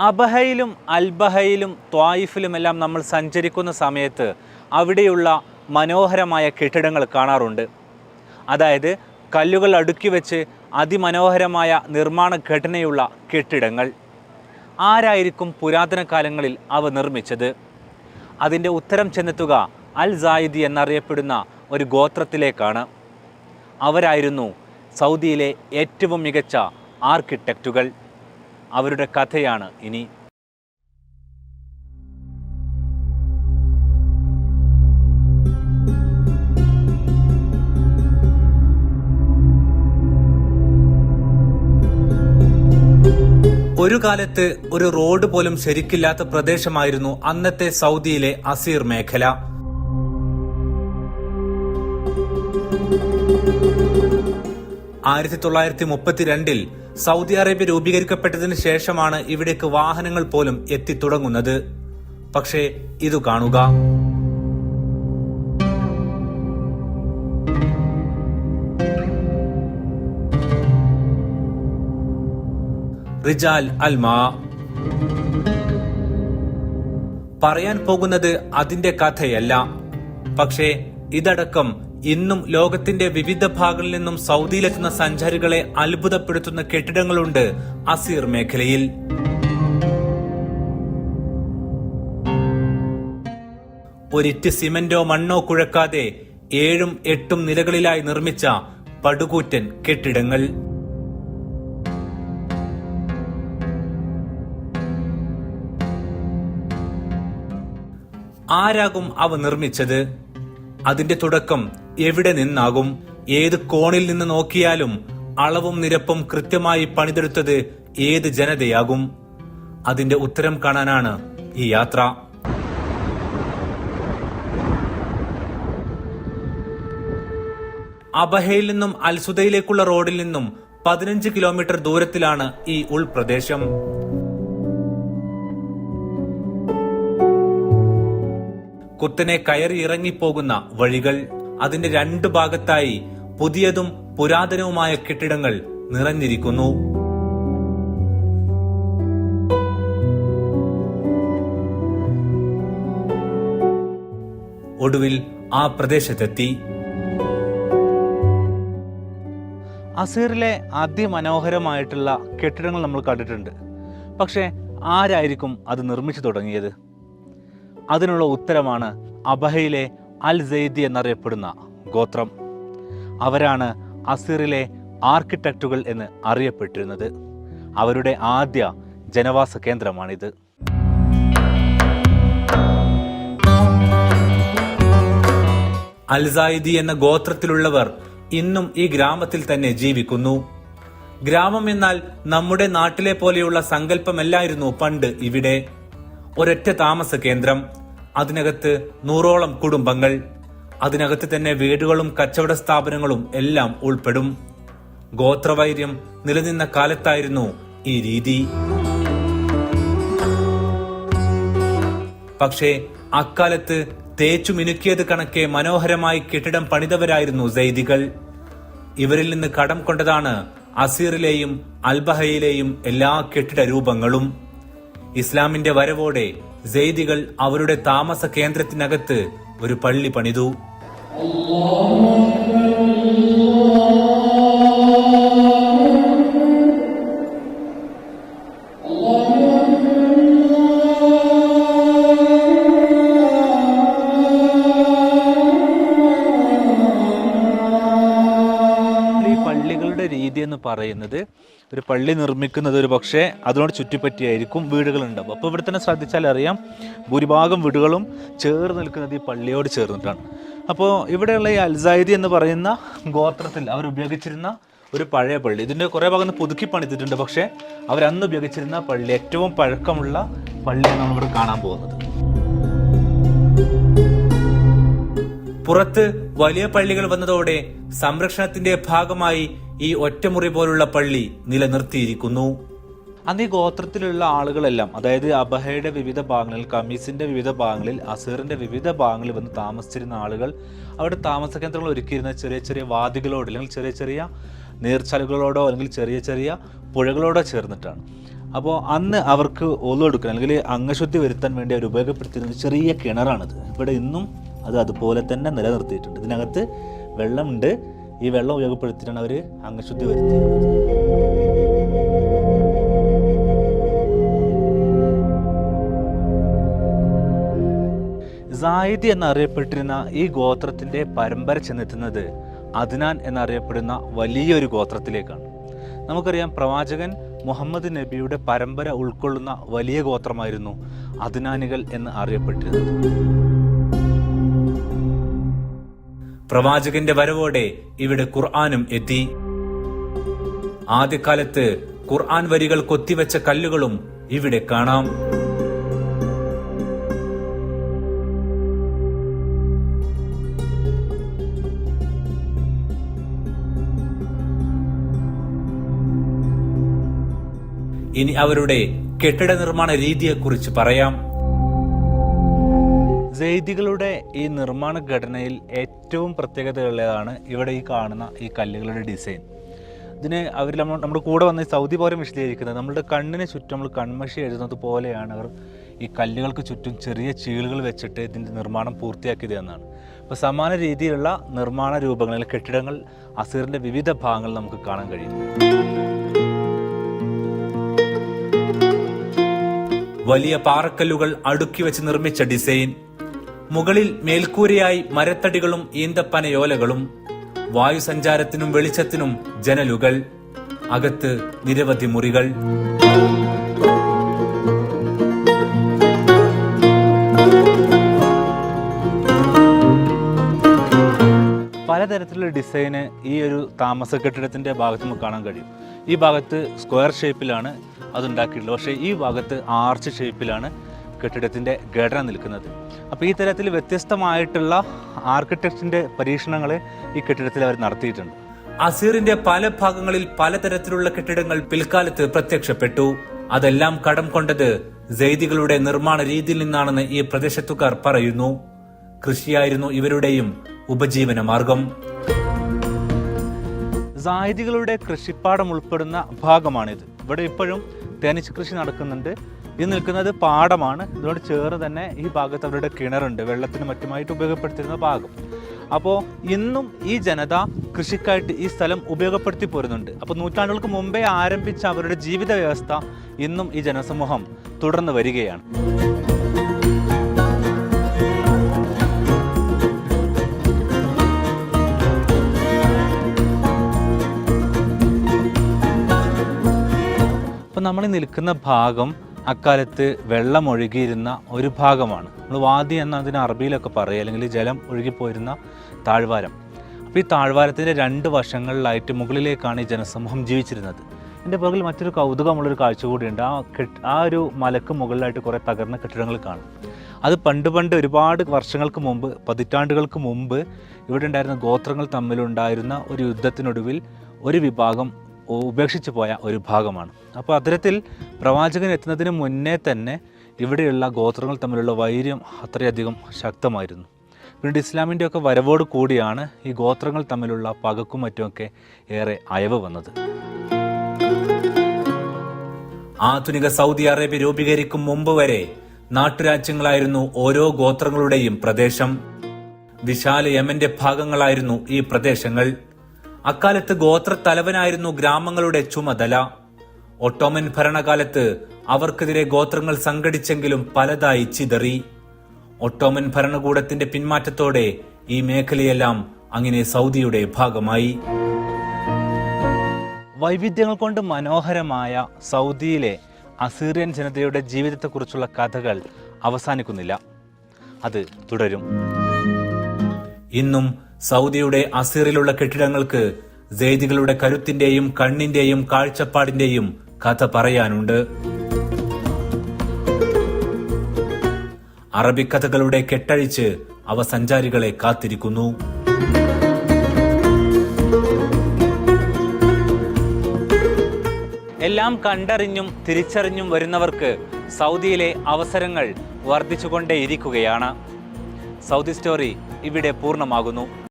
അബഹയിലും അൽബഹയിലും ത്വായിഫിലുമെല്ലാം നമ്മൾ സഞ്ചരിക്കുന്ന സമയത്ത് അവിടെയുള്ള മനോഹരമായ കെട്ടിടങ്ങൾ കാണാറുണ്ട്. അതായത് കല്ലുകൾ അടുക്കി വെച്ച് അതിമനോഹരമായ നിർമ്മാണ ഘടനയുള്ള കെട്ടിടങ്ങൾ. ആരായിരിക്കും പുരാതന കാലങ്ങളിൽ അവ നിർമ്മിച്ചത്? അതിന്റെ ഉത്തരം ചെന്നെത്തുക അൽ സായിദി എന്നറിയപ്പെടുന്ന ഒരു ഗോത്രത്തിലേക്കാണ്. അവരായിരുന്നു സൗദിയിലെ ഏറ്റവും മികച്ച ആർക്കിടെക്റ്റുകൾ. അവരുടെ കഥയാണ് ഇനി. ഒരു കാലത്ത് ഒരു റോഡ് പോലും ശരിക്കില്ലാത്ത പ്രദേശമായിരുന്നു അന്നത്തെ സൗദിയിലെ അസീർ മേഖല. ആയിരത്തി തൊള്ളായിരത്തി മുപ്പത്തിരണ്ടിൽ സൗദി അറേബ്യ രൂപീകരിക്കപ്പെട്ടതിന് ശേഷമാണ് ഇവിടേക്ക് വാഹനങ്ങൾ പോലും എത്തിത്തുടങ്ങുന്നത്. പക്ഷേ ഇതു കാണുക. Rijal Alma. പറയാൻ പോകുന്നത് അതിന്റെ കഥയല്ല. പക്ഷേ ഇതടക്കം ഇന്നും ലോകത്തിന്റെ വിവിധ ഭാഗങ്ങളിൽ നിന്നും സൗദിയിലെത്തുന്ന സഞ്ചാരികളെ അത്ഭുതപ്പെടുത്തുന്ന കെട്ടിടങ്ങളുണ്ട് അസീർ മേഖലയിൽ. ഒരിറ്റ് സിമന്റോ മണ്ണോ കുഴക്കാതെ ഏഴും എട്ടും നിലകളിലായി നിർമ്മിച്ച പടുകൂറ്റൻ കെട്ടിടങ്ങൾ. ആരാകും അവ നിർമ്മിച്ചത്? അതിന്റെ തുടക്കം എവിടെ നിന്നാകും? ഏത് കോണിൽ നിന്ന് നോക്കിയാലും അളവും നിരപ്പും കൃത്യമായി പണിതെടുത്തത് ഏത് ജനതയാകും? അതിന്റെ ഉത്തരം കാണാനാണ് ഈ യാത്ര. അബഹയിൽ നിന്നും അൽസുദയിലേക്കുള്ള റോഡിൽ നിന്നും പതിനഞ്ച് കിലോമീറ്റർ ദൂരത്തിലാണ് ഈ ഉൾപ്രദേശം. കുത്തനെ കയറി ഇറങ്ങിപ്പോകുന്ന വഴികൾ അതിന്റെ രണ്ട് ഭാഗത്തായി പുതിയതും പുരാതനവുമായ കെട്ടിടങ്ങൾ നിറഞ്ഞിരിക്കുന്നു. ഒടുവിൽ ആ പ്രദേശത്തെത്തി. അസീറിലെ അതിമനോഹരമായിട്ടുള്ള കെട്ടിടങ്ങൾ നമ്മൾ കണ്ടിട്ടുണ്ട്. പക്ഷേ ആരായിരിക്കും അത് നിർമ്മിച്ചു തുടങ്ങിയത്? അതിനുള്ള ഉത്തരമാണ് അബഹയിലെ അൽ സെയ്ദി എന്നറിയപ്പെടുന്ന ഗോത്രം. അവരാണ് അസീറിലെ ആർക്കിടെക്റ്റുകൾ എന്ന് അറിയപ്പെട്ടിരുന്നത്. അവരുടെ ആദ്യ ജനവാസ കേന്ദ്രമാണിത്. അൽസായിദി എന്ന ഗോത്രത്തിലുള്ളവർ ഇന്നും ഈ ഗ്രാമത്തിൽ തന്നെ ജീവിക്കുന്നു. ഗ്രാമം എന്നാൽ നമ്മുടെ നാട്ടിലെ പോലെയുള്ള സങ്കല്പമല്ലായിരുന്നു പണ്ട് ഇവിടെ. ഒരൊറ്റ താമസ കേന്ദ്രം അതിനകത്ത് നൂറോളം കുടുംബങ്ങൾ അതിനകത്ത് തന്നെ വീടുകളും കച്ചവട സ്ഥാപനങ്ങളും എല്ലാം ഉൾപ്പെടും. ഗോത്രവൈര്യം നിലനിന്ന കാലത്തായിരുന്നു ഈ രീതി. പക്ഷേ അക്കാലത്ത് തേച്ചു മിനുക്കിയത് കണക്കെ മനോഹരമായി കെട്ടിടം പണിതവരായിരുന്നു സൈദികൾ. ഇവരിൽ നിന്ന് കടം കൊണ്ടതാണ് അസീറിലെയും അൽബഹയിലെയും എല്ലാ കെട്ടിട രൂപങ്ങളും. ഇസ്ലാമിന്റെ വരവോടെ സെയ്ദികൾ അവരുടെ താമസ കേന്ദ്രത്തിനകത്ത് ഒരു പള്ളി പണിതു. പള്ളികളുടെ രീതി എന്ന് പറയുന്നത് ഒരു പള്ളി നിർമ്മിക്കുന്നത് ഒരു പക്ഷേ അതിനോട് ചുറ്റിപ്പറ്റിയായിരിക്കും വീടുകളുണ്ടാവും അപ്പോൾ ഇവിടെ തന്നെ ശ്രദ്ധിച്ചാൽ അറിയാം ഭൂരിഭാഗം വീടുകളും ചേർന്ന് നിൽക്കുന്നത് ഈ പള്ളിയോട് ചേർന്നിട്ടാണ്. അപ്പോൾ ഇവിടെയുള്ള ഈ അൽസായിദി എന്ന് പറയുന്ന ഗോത്രത്തിൽ അവർ ഉപയോഗിച്ചിരുന്ന ഒരു പഴയ പള്ളി. ഇതിന്റെ കുറേ ഭാഗം പുതുക്കി പണിതിട്ടുണ്ട് പക്ഷേ അവരന്ന് ഉപയോഗിച്ചിരുന്ന പള്ളി ഏറ്റവും പഴക്കമുള്ള പള്ളിയാണ് നമ്മളിവിടെ കാണാൻ പോകുന്നത്. പുറത്ത് വലിയ പള്ളികൾ വന്നതോടെ സംരക്ഷണത്തിന്റെ ഭാഗമായി ഈ ഒറ്റമുറി പോലുള്ള പള്ളി നിലനിർത്തിയിരിക്കുന്നു. അന്ന് ഈ ഗോത്രത്തിലുള്ള ആളുകളെല്ലാം അതായത് അബഹയുടെ വിവിധ ഭാഗങ്ങളിൽ കമീസിന്റെ വിവിധ ഭാഗങ്ങളിൽ അസീറിന്റെ വിവിധ ഭാഗങ്ങളിൽ വന്ന് താമസിച്ചിരുന്ന ആളുകൾ അവിടെ താമസ കേന്ദ്രങ്ങൾ ഒരുക്കിയിരുന്ന ചെറിയ ചെറിയ വാദികളോട് അല്ലെങ്കിൽ ചെറിയ ചെറിയ നീർച്ചാലുകളോടോ അല്ലെങ്കിൽ ചെറിയ ചെറിയ പുഴകളോടോ ചേർന്നിട്ടാണ്. അപ്പോൾ അന്ന് അവർക്ക് ഒന്നു എടുക്കാൻ അല്ലെങ്കിൽ അംഗശുദ്ധി വരുത്താൻ വേണ്ടി അവർ ഉപയോഗപ്പെടുത്തിയിരുന്ന ചെറിയ കിണറാണിത്. ഇവിടെ ഇന്നും അത് അതുപോലെ തന്നെ നിലനിർത്തിയിട്ടുണ്ട്. ഇതിനകത്ത് വെള്ളമുണ്ട് ഈ വെള്ളം ഉപയോഗപ്പെടുത്തിയിട്ടാണ് അവർ അംഗശുദ്ധി വരുത്തിയത്. സായിദി എന്നറിയപ്പെട്ടിരുന്ന ഈ ഗോത്രത്തിന്റെ പരമ്പര ചെന്നെത്തുന്നത് അദ്നാൻ എന്നറിയപ്പെടുന്ന വലിയൊരു ഗോത്രത്തിലേക്കാണ്. നമുക്കറിയാം പ്രവാചകൻ മുഹമ്മദ് നബിയുടെ പരമ്പര ഉൾക്കൊള്ളുന്ന വലിയ ഗോത്രമായിരുന്നു അദ്നാനികൾ എന്ന് അറിയപ്പെട്ടിരുന്നത്. പ്രവാചകന്റെ വരവോടെ ഇവിടെ ഖുർആാനും എത്തി. ആദ്യകാലത്ത് ഖുർആൻ വരികൾ കൊത്തിവെച്ച കല്ലുകളും ഇവിടെ കാണാം. ഇനി അവരുടെ കെട്ടിട നിർമ്മാണ രീതിയെക്കുറിച്ച് പറയാം. ജൈദികളുടെ ഈ നിർമ്മാണ ഘടനയിൽ ഏറ്റവും പ്രത്യേകതയുള്ളതാണ് ഇവിടെ ഈ കാണുന്ന ഈ കല്ലുകളുടെ ഡിസൈൻ. ഇതിന് അവർ നമ്മൾ നമ്മുടെ കൂടെ വന്ന് സൗദി പൗരം വിശദീകരിക്കുന്നത് നമ്മുടെ കണ്ണിന് ചുറ്റും നമ്മൾ കൺമഷി എഴുതുന്നത് പോലെയാണ് അവർ ഈ കല്ലുകൾക്ക് ചുറ്റും ചെറിയ ചീളുകൾ വെച്ചിട്ട് ഇതിന്റെ നിർമ്മാണം പൂർത്തിയാക്കിയത് എന്നാണ്. അപ്പോൾ സമാന രീതിയിലുള്ള നിർമ്മാണ അല്ലെങ്കിൽ കെട്ടിടങ്ങൾ അസീറിന്റെ വിവിധ ഭാഗങ്ങൾ നമുക്ക് കാണാൻ കഴിയും. വലിയ പാറക്കല്ലുകൾ അടുക്കി വെച്ച് നിർമ്മിച്ച ഡിസൈൻ മുകളിൽ മേൽക്കൂരയായി മരത്തടികളും ഈന്തപ്പനയോലകളും വായുസഞ്ചാരത്തിനും വെളിച്ചത്തിനും ജനലുകൾ അകത്ത് നിരവധി മുറികൾ. പലതരത്തിലുള്ള ഡിസൈന് ഈ ഒരു താമസ കെട്ടിടത്തിന്റെ ഭാഗത്ത് നമുക്ക് കാണാൻ കഴിയും. ഈ ഭാഗത്ത് സ്ക്വയർ ഷേപ്പിലാണ് അതുണ്ടാക്കിയിട്ടുള്ളത്. പക്ഷേ ഈ ഭാഗത്ത് ആർച്ച് ഷേപ്പിലാണ് കെട്ടിടത്തിന്റെ ഘടന നിൽക്കുന്നത്. അപ്പോൾ ഈ തരത്തിൽ വ്യത്യസ്തമായിട്ടുള്ള ആർക്കിടെക്റ്റിന്റെ പരീക്ഷണങ്ങൾ ഈ കെട്ടിടത്തിൽ അവർ നടത്തിയിട്ടുണ്ട്. അസീറിന്റെ പല ഭാഗങ്ങളിൽ പലതരത്തിലുള്ള കെട്ടിടങ്ങൾ പിൽക്കാലത്ത് പ്രത്യക്ഷപ്പെട്ടു. അതെല്ലാം കടം കൊണ്ടത് ജൈദികളുടെ നിർമ്മാണ രീതിയിൽ നിന്നാണെന്ന് ഈ പ്രദേശത്തുകാർ പറയുന്നു. കൃഷിയായിരുന്നു ഇവരുടെയും ഉപജീവന മാർഗം. സായുധികളുടെ കൃഷിപ്പാടം ഉൾപ്പെടുന്ന ഭാഗമാണിത്. ഇവിടെ ഇപ്പോഴും തേനീച്ച കൃഷി നടക്കുന്നുണ്ട്. ഇത് നിൽക്കുന്നത് പാടമാണ്. ഇതിനോട് ചേർന്ന് തന്നെ ഈ ഭാഗത്ത് അവരുടെ കിണറുണ്ട്. വെള്ളത്തിന് മറ്റുമായിട്ട് ഉപയോഗപ്പെടുത്തിയിരുന്ന ഭാഗം. അപ്പോൾ ഇന്നും ഈ ജനത കൃഷിക്കായിട്ട് ഈ സ്ഥലം ഉപയോഗപ്പെടുത്തി പോരുന്നുണ്ട്. അപ്പോൾ നൂറ്റാണ്ടുകൾക്ക് മുമ്പേ ആരംഭിച്ച അവരുടെ ജീവിത വ്യവസ്ഥ ഇന്നും ഈ ജനസമൂഹം തുടർന്ന് വരികയാണ്. അപ്പോൾ നമ്മൾ നിൽക്കുന്ന ഭാഗം അക്കാലത്ത് വെള്ളം ഒഴുകിയിരുന്ന ഒരു ഭാഗമാണ്. നമ്മൾ വാദി എന്ന അതിന് അറബിയിലൊക്കെ പറയുക അല്ലെങ്കിൽ ജലം ഒഴുകിപ്പോയിരുന്ന താഴ്വാരം. അപ്പോൾ ഈ താഴ്വാരത്തിന്റെ രണ്ട് വശങ്ങളിലായിട്ട് മുകളിലേക്കാണ് ഈ ജനസമൂഹം ജീവിച്ചിരുന്നത്. എന്റെ പുറകിൽ മറ്റൊരു കൗതുകമുള്ളൊരു കാഴ്ച കൂടിയുണ്ട്. ആ കെട്ട് ആ ഒരു മലക്ക് മുകളിലായിട്ട് കുറേ തകർന്ന കെട്ടിടങ്ങൾ കാണും. അത് പണ്ട് പണ്ട് ഒരുപാട് വർഷങ്ങൾക്ക് മുമ്പ് പതിറ്റാണ്ടുകൾക്ക് മുമ്പ് ഇവിടെ ഉണ്ടായിരുന്ന ഗോത്രങ്ങൾ തമ്മിലുണ്ടായിരുന്ന ഒരു യുദ്ധത്തിനൊടുവിൽ ഒരു വിഭാഗം ഉപേക്ഷിച്ചു പോയ ഒരു ഭാഗമാണ്. അപ്പോൾ അത്തരത്തിൽ പ്രവാചകൻ എത്തുന്നതിന് മുന്നേ തന്നെ ഇവിടെയുള്ള ഗോത്രങ്ങൾ തമ്മിലുള്ള വൈര്യം അത്രയധികം ശക്തമായിരുന്നു. പിന്നീട് ഇസ്ലാമിന്റെയൊക്കെ വരവോട് കൂടിയാണ് ഈ ഗോത്രങ്ങൾ തമ്മിലുള്ള പകക്കും മറ്റുമൊക്കെ ഏറെ അയവ് വന്നത്. ആധുനിക സൗദി അറേബ്യ രൂപീകരിക്കും മുമ്പ് വരെ നാട്ടുരാജ്യങ്ങളായിരുന്നു ഓരോ ഗോത്രങ്ങളുടെയും പ്രദേശം. വിശാല യമന്റെ ഭാഗങ്ങളായിരുന്നു ഈ പ്രദേശങ്ങൾ. അക്കാലത്ത് ഗോത്ര തലവനായിരുന്നു ഗ്രാമങ്ങളുടെ ചുമതല. ഒട്ടോമൻ ഭരണകാലത്ത് അവർക്കെതിരെ ഗോത്രങ്ങൾ സംഘടിച്ചെങ്കിലും പലതായി ചിതറി. ഒട്ടോമൻ ഭരണകൂടത്തിന്റെ പിന്മാറ്റത്തോടെ ഈ മേഖലയെല്ലാം അങ്ങനെ സൗദിയുടെ ഭാഗമായി. വൈവിധ്യങ്ങൾ കൊണ്ട് മനോഹരമായ സൗദിയിലെ അസീറിയൻ ജനതയുടെ ജീവിതത്തെക്കുറിച്ചുള്ള കഥകൾ അവസാനിക്കുന്നില്ല. അത് തുടരും. ഇന്നും സൗദിയുടെ അസീറിലുള്ള കെട്ടിടങ്ങൾക്ക് സെയ്ദികളുടെ കരുത്തിന്റെയും കണ്ണിന്റെയും കാഴ്ചപ്പാടിന്റെയും കഥ പറയാനുണ്ട്. അറബിക്കഥകളുടെ കെട്ടഴിച്ച് അവ സഞ്ചാരികളെ കാത്തിരിക്കുന്നു. എല്ലാം കണ്ടറിഞ്ഞും തിരിച്ചറിഞ്ഞും വരുന്നവർക്ക് സൗദിയിലെ അവസരങ്ങൾ വർദ്ധിച്ചുകൊണ്ടേയിരിക്കുകയാണ്. സൗദി സ്റ്റോറി ഇവിടെ പൂർണമാകുന്നു.